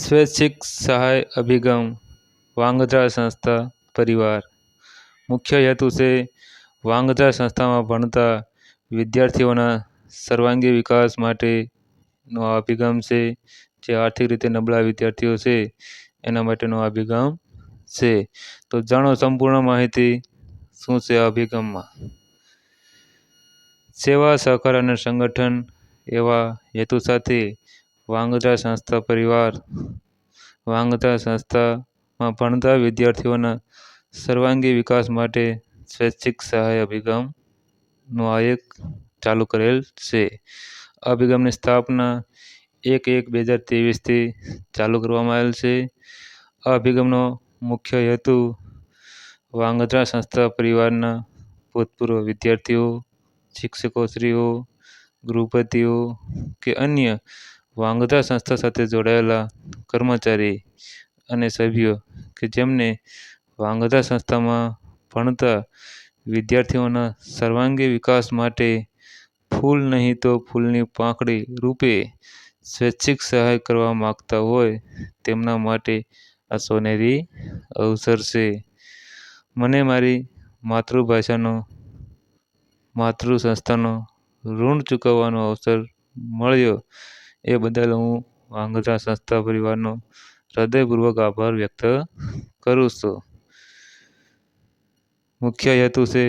સ્વૈચ્છિક સહાય અભિગમ વાંગધ્રા સંસ્થા, પરિવાર. મુખ્ય હેતુ છે વાંગધ્રા સંસ્થામાં ભણતા વિદ્યાર્થીઓના સર્વાંગી વિકાસ માટેનો આ અભિગમ છે. જે આર્થિક રીતે નબળા વિદ્યાર્થીઓ છે, એના માટેનો અભિગમ છે. તો જાણો સંપૂર્ણ માહિતી શું છે આ અભિગમમાં. સેવા, સહકાર અને સંગઠન એવા હેતુ સાથે વાંગત્રા સંસ્થા પરિવાર. વાંગતા સંસ્થામાં ભણતા વિદ્યાર્થીઓના સર્વાંગી વિકાસ માટે સ્વૈચ્છિક સહાય અભિગમનો આ એક ચાલુ કરેલ છે. અભિગમની સ્થાપના એક એક બે હજાર ત્રેવીસથી ચાલુ કરવામાં આવેલ છે. આ અભિગમનો મુખ્ય હેતુ વાંગધ્રા સંસ્થા પરિવારના ભૂતપૂર્વ વિદ્યાર્થીઓ, શિક્ષકોશ્રીઓ, ગૃહપતિઓ કે અન્ય વાંગત્રા સંસ્થા સાથે જોડાયેલા કર્મચારી અને સભ્યો કે જેમને વાંગધા સંસ્થામાં ભણતા વિદ્યાર્થીઓના સર્વાંગી વિકાસ માટે ફૂલ નહીં તો ફૂલની પાંખડી રૂપે સ્વૈચ્છિક સહાય કરવા માગતા હોય, તેમના માટે આ સોનેરી અવસર છે. મને મારી માતૃભાષાનો માતૃ સંસ્થાનો ઋણ ચૂકવવાનો અવસર મળ્યો. એ બદલ હું વાંગત્રા સંસ્થા પરિવારનો હૃદયપૂર્વક આભાર વ્યક્ત કરું છું. મુખ્ય હેતુ છે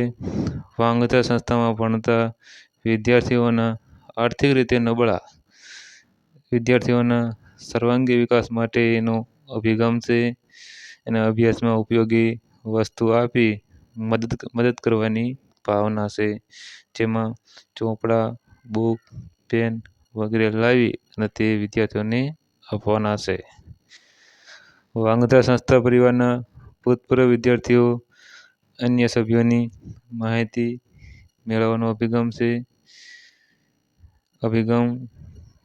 વાંગત્રા સંસ્થામાં ભણતા વિદ્યાર્થીઓના આર્થિક રીતે નબળા વિદ્યાર્થીઓના સર્વાંગી વિકાસ માટેનો અભિગમ છે. એને અભ્યાસમાં ઉપયોગી વસ્તુ આપી મદદ મદદ કરવાની ભાવના છે. જેમાં ચોપડા, બુક, પેન વગેરે લાવી અને તે વિદ્યાર્થીઓને આપવાના છે. વાંગધા સંસ્થા પરિવારના ભૂતપૂર્વ વિદ્યાર્થીઓ, અન્ય સભ્યોની માહિતી મેળવવાનો અભિગમ છે. અભિગમ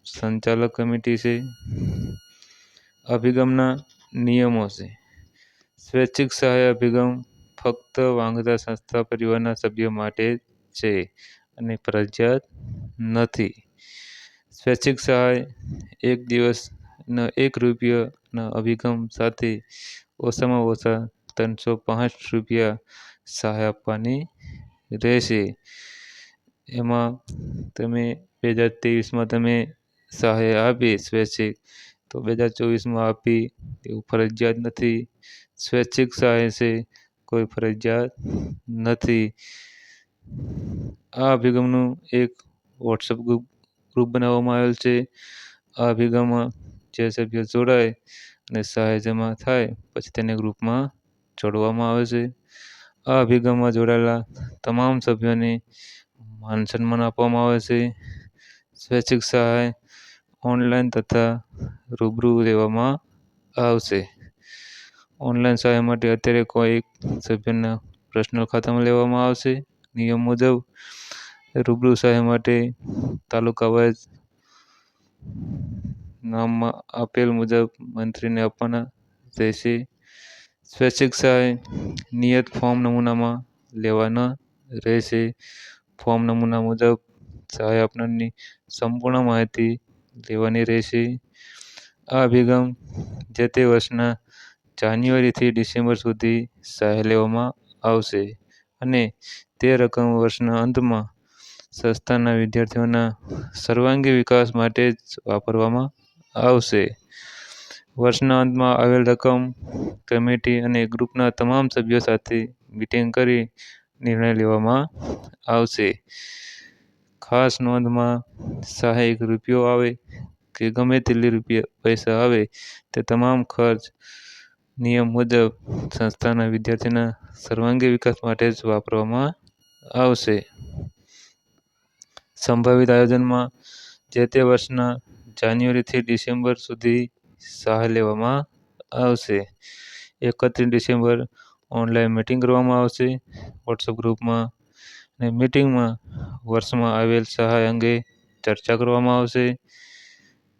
સંચાલક કમિટી છે. અભિગમના નિયમો છે. સ્વૈચ્છિક સહાય અભિગમ ફક્ત વાંગધા સંસ્થા પરિવારના સભ્યો માટે છે અને ફરજિયાત નથી. સ્વૈચ્છિક સહાય, એક દિવસના એક રૂપિયાના અભિગમ સાથે ઓછામાં ઓછા ત્રણસો પાંસઠ રૂપિયા સહાય આપવાની રહેશે. એમાં તમે બે હજાર ત્રેવીસમાં તમે સહાય આપી સ્વૈચ્છિક, તો બે હજાર ચોવીસમાં આપી એવું ફરજિયાત નથી. સ્વૈચ્છિક સહાય છે, કોઈ ફરજિયાત નથી. આ અભિગમનું એક વોટ્સઅપ ગ્રુપ ગ્રુપ બનાવવામાં આવેલ છે. આ અભિગમમાં જે સભ્યો જોડાય અને સહાય જમા થાય, પછી તેને ગ્રુપમાં જોડવામાં આવે છે. આ અભિગમમાં જોડાયેલા તમામ સભ્યોને માન સન્માન આપવામાં આવે છે. સ્વૈચ્છિક સહાય ઓનલાઈન તથા રૂબરૂ લેવામાં આવશે. ઓનલાઈન સહાય માટે અત્યારે કોઈ સભ્યના પર્સનલ ખાતામાં લેવામાં આવશે. નિયમ મુજબ રૂબરૂ સહાય માટે તાલુકા વાઇઝ નામમાં આપેલ મુજબ મંત્રીને આપવાના રહેશે. સ્વૈચ્છિક સહાય નિયત ફોર્મ નમૂનામાં લેવાના રહેશે. ફોર્મ નમૂના મુજબ સહાય આપનારની સંપૂર્ણ માહિતી લેવાની રહેશે. આ અભિગમ જે તે વર્ષના જાન્યુઆરીથી ડિસેમ્બર સુધી સહાય લેવામાં આવશે અને તે રકમ વર્ષના અંતમાં સંસ્થાના વિદ્યાર્થીઓના સર્વાંગી વિકાસ માટે જ વાપરવામાં આવશે. વર્ષના અંતમાં આવેલ રકમ, કમિટી અને ગ્રુપના તમામ સભ્યો સાથે મિટિંગ કરી નિર્ણય લેવામાં આવશે. ખાસ નોંધમાં સહાયક રૂપિયો આવે કે ગમે તેટલી રૂપિયા પૈસા આવે તે તમામ ખર્ચ, નિયમ મુજબ સંસ્થાના વિદ્યાર્થીના સર્વાંગી વિકાસ માટે જ વાપરવામાં આવશે. સંભવિત આયોજનમાં જે તે વર્ષના જાન્યુઆરીથી ડિસેમ્બર સુધી સહાય લેવામાં આવશે. એકત્રીસ ડિસેમ્બર ઓનલાઈન મિટિંગ કરવામાં આવશે. વોટ્સઅપ ગ્રુપમાં અને મિટિંગમાં વર્ષમાં આવેલ સહાય અંગે ચર્ચા કરવામાં આવશે.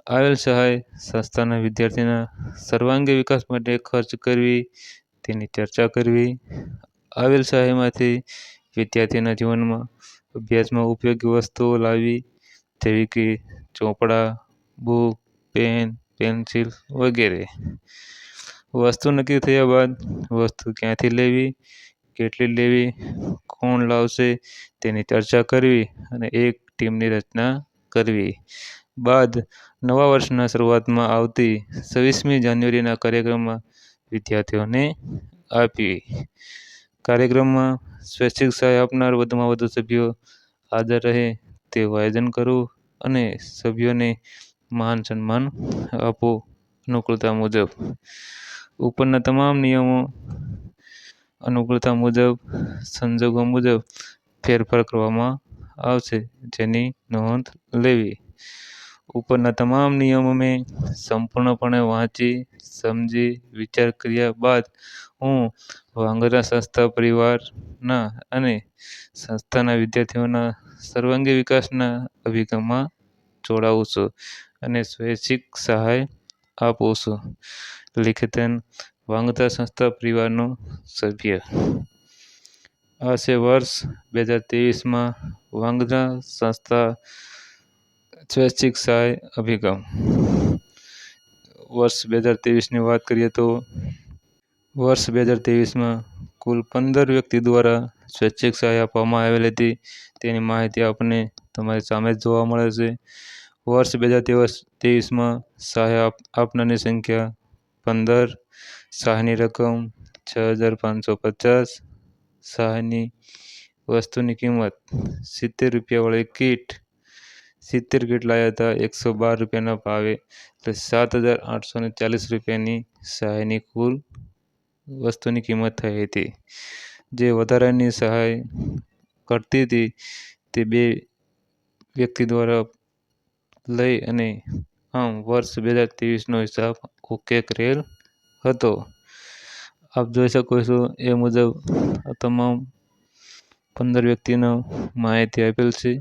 આવેલ સહાય સંસ્થાના વિદ્યાર્થીના સર્વાંગી વિકાસ માટે ખર્ચ કરવી, તેની ચર્ચા કરવી. આવેલ સહાયમાંથી વિદ્યાર્થીના જીવનમાં અભ્યાસમાં ઉપયોગી વસ્તુઓ લાવવી જેવી કે ચોપડા, બુક, પેન, પેન્સિલ વગેરે. વસ્તુ નક્કી થયા બાદ વસ્તુ ક્યાંથી લેવી, કેટલી લેવી, કોણ લાવશે, તેની ચર્ચા કરવી અને એક ટીમની રચના કરવી. બાદ નવા વર્ષના શરૂઆતમાં આવતી છવ્વીસમી જાન્યુઆરીના કાર્યક્રમમાં વિદ્યાર્થીઓને આપી કાર્યક્રમમાં સ્વૈચ્છિક સહાય આપનાર વધુમાં વધુ સભ્યો હાજર રહે તેવું આયોજન કરવું અને સભ્યોને માન સન્માન આપવું અનુકૂળતા મુજબ. ઉપરના તમામ નિયમો અનુકૂળતા મુજબ, સંજોગો મુજબ ફેરફાર કરવામાં આવશે જેની નોંધ લેવી. ઉપરના તમામ નિયમો મેં સંપૂર્ણપણે વાંચી, સમજી, વિચાર કર્યા બાદ હું વાંગરા સંસ્થા પરિવારના અને સંસ્થાના વિદ્યાર્થીઓના સર્વાંગી વિકાસના અભિગમમાં જોડાઉં છું અને સ્વૈચ્છિક સહાય આપું છું. લિખિતન, વાંગતા સંસ્થા પરિવારનો સભ્ય. આ છે વર્ષ બે હજાર ત્રેવીસમાં વાંગતા સંસ્થા સ્વૈચ્છિક સહાય અભિગમ. વર્ષ બે હજાર ત્રેવીસની વાત કરીએ તો વર્ષ બે હજાર ત્રેવીસમાં કુલ પંદર વ્યક્તિ દ્વારા સ્વૈચ્છિક સહાય આપવામાં આવેલી હતી. તેની માહિતી આપણને તમારી સામે જ જોવા મળે છે. વર્ષ બે હજાર ત્રેવીસમાં સહાય આપનારની સંખ્યા પંદર, સહાયની રકમ છ હજાર પાંચસો પચાસ, સહાયની વસ્તુની કિંમત સિત્તેર રૂપિયાવાળી કીટ સિત્તેર કીટ લાવ્યા હતા, એકસો બાર રૂપિયાના ભાવે. એટલે સાત હજાર આઠસો ને ચાલીસ રૂપિયાની સહાયની કુલ વસ્તુની કિંમત થઈ હતી. જે વધારાની સહાય કરતી હતી, તે બે વ્યક્તિ દ્વારા લઈ અને આમ વર્ષ બે હજાર ત્રેવીસનો હિસાબ ઓકે કરેલ હતો. આપ જોઈ શકો છો, એ મુજબ આ તમામ પંદર વ્યક્તિનો માહિતી આપેલ છે.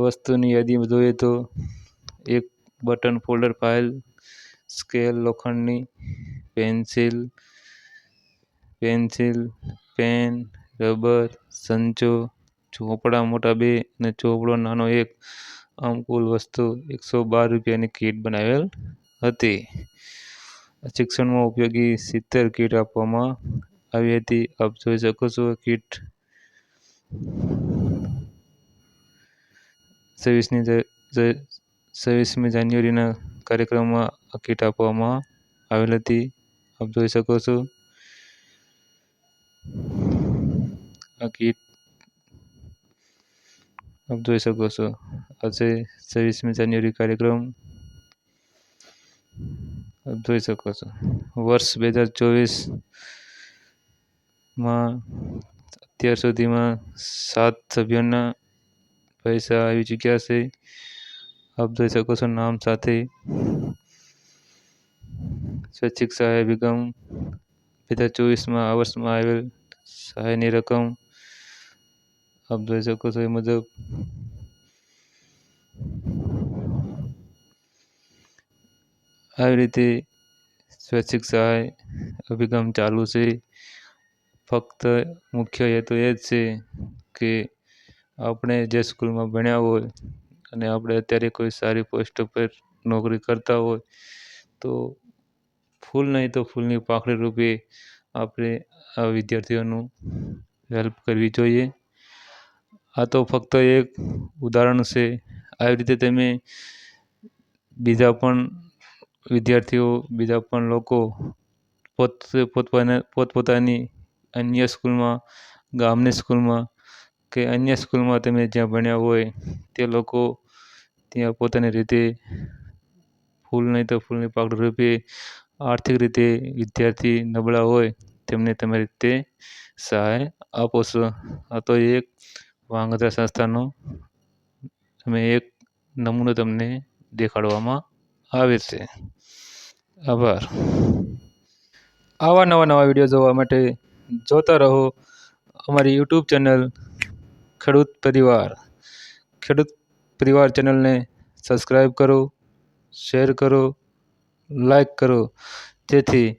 વસ્તુની યાદી જોઈએ તો એક બટન ફોલ્ડર ફાઇલ, સ્કેલ લોખંડની પેન્સિલ પેન્સિલ, પેન, રબર, સંચો, ચોપડા મોટા બે અને ચોપડો નાનો એક. આમ કુલ વસ્તુ એકસો બાર રૂપિયાની કીટ બનાવેલ હતી. શિક્ષણમાં ઉપયોગી સિત્તેર કીટ આપવામાં આવી હતી. આપ જોઈ શકો છો, કીટ છવ્વીસની છવ્વીસમી જાન્યુઆરીના કાર્યક્રમમાં આ કીટ આપવામાં આવેલ હતી. આપ જોઈ શકો છો. આ કીટ આપ જોઈ શકો છો. આજે છવ્વીસમી જાન્યુઆરી કાર્યક્રમ આપ જોઈ શકો છો. વર્ષ બે હજાર ચોવીસમાં અત્યાર સુધીમાં સાત સભ્યોના પૈસા આવી ચૂક્યા છે આપ જોઈ શકો છો નામ સાથે સ્વૈચ્છિક સહાય અભિગમ બે હજાર ચોવીસમાં આ વર્ષમાં આવેલ સહાયની રકમ આપ જોઈ શકો છો એ મુજબ આવી રીતે સ્વૈચ્છિક સહાય અભિગમ ચાલુ છે ફક્ત મુખ્ય હેતુ એ જ છે કે આપણે જે સ્કૂલમાં ભણ્યા હોય અને આપણે અત્યારે કોઈ સારી પોસ્ટ પર નોકરી કરતા હોય, તો ફૂલ નહીં તો ફૂલની પાંખડી રૂપે આપણે આ વિદ્યાર્થીઓનું હેલ્પ કરવી જોઈએ. આ તો ફક્ત એક ઉદાહરણ છે. આવી રીતે તમે બીજા પણ વિદ્યાર્થીઓ, બીજા પણ લોકો પોત પોતપોતાની અન્ય સ્કૂલમાં, ગામની સ્કૂલમાં કે અન્ય સ્કૂલમાં તમે જ્યાં ભણ્યા હોય, તે લોકો ત્યાં પોતાની રીતે ફૂલ નહીં તો ફૂલની પાંખડી રૂપે આર્થિક રીતે વિદ્યાર્થી નબળા હોય, તેમને તમે રીતે સહાય આપો છો. આ તો એક વાંગદા સંસ્થાનો અમે એક નમૂનો તમને દેખાડવામાં આવે છે. આભાર. આવા નવા નવા વીડિયો જોવા માટે જોતા રહો અમારી યુટ્યુબ ચેનલ ખેડૂત પરિવાર ખેડૂત પરિવાર ચેનલને સબસ્ક્રાઈબ કરો શેર કરો લાઈક કરો. જેથી